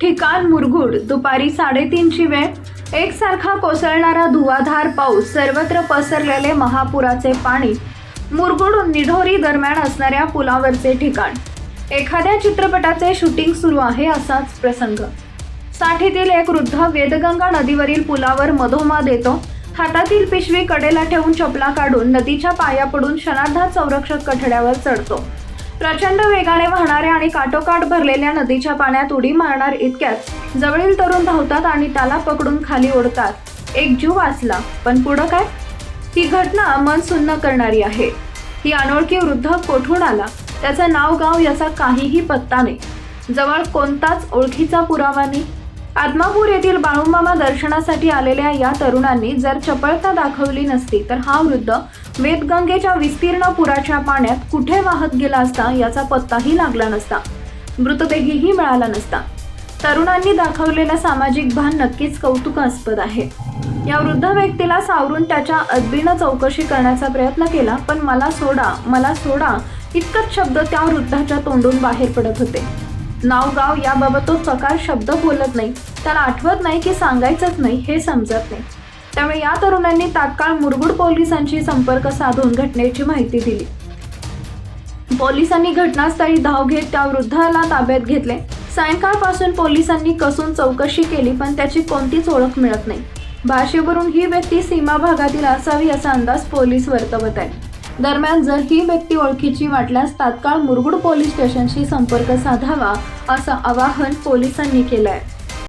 ठिकाण मुरगुड दुपारी साडेतीनची वेळ. एकसारखा कोसळणारा धुवाधार पाऊस सर्वत्र पसरलेले महापुराचे पाणी. मुरगुड निढोरी दरम्यान असणाऱ्या पुलावरचे ठिकाण. एखाद्या चित्रपटाचे शूटिंग सुरू आहे असाच प्रसंग. साठीतील एक वृद्ध वेदगंगा नदीवरील पुलावर मधोमध येतो. हातातील पिशवी कडेला ठेवून चपला काढून नदीच्या पाया पडून क्षणार्धात संरक्षक कठड्यावर चढतो. प्रचंड वेगाने वाहणाऱ्या आणि काटोकाट भरलेल्या नदीच्या पाण्यात उडी मारणार इतक्यात जवळील तरुण धावतात आणि त्याला पकडून खाली ओढतात. एक जीव वाचला पण पुढं काय? ही घटना मन सुन्न करणारी आहे. ही अनोळखी वृद्ध कोठून आला? त्याचं नाव गाव याचा काहीही पत्ता नाही. जवळ कोणताच ओळखीचा पुरावा नाही. आदमापूर येथील बाळूमामा दर्शनासाठी आलेल्या या तरुणांनी जर चपळता दाखवली नसती तर हा वृद्ध वेदगंगेच्या विस्तीर्ण पुराच्या पाण्यात कुठे वाहत गेला असता याचा पत्ताही लागला नसता. मृतदेहीही मिळाला नसता. तरुणांनी दाखवलेलं सामाजिक भान नक्कीच कौतुकास्पद आहे. या वृद्ध व्यक्तीला सावरून त्याच्या अदबीनं चौकशी करण्याचा प्रयत्न केला पण मला सोडा मला सोडा इतकंच शब्द त्या वृद्धाच्या तोंडून बाहेर पडत होते. नाव गाव याबाबत तो चकार शब्द बोलत नाही. त्याला आठवत नाही की सांगायचंच नाही हे समजत नाही. त्यामुळे या तरुणांनी तात्काळ मुरगुड पोलिसांशी संपर्क साधून घटनेची माहिती दिली. पोलिसांनी घटनास्थळी धाव घेत त्या वृद्धाला ताब्यात घेतले. सायंकाळपासून पोलिसांनी कसून चौकशी केली पण त्याची कोणतीच ओळख मिळत नाही. भाषेवरून ही व्यक्ती सीमा भागातील असावी असा अंदाज पोलीस वर्तवत आहे दरम्यान जर ही व्यक्ती ओळखीची वाटल्यास तात्काळ मुरगुड पोलीस स्टेशनशी संपर्क साधावा असं आवाहन पोलिसांनी केलं आहे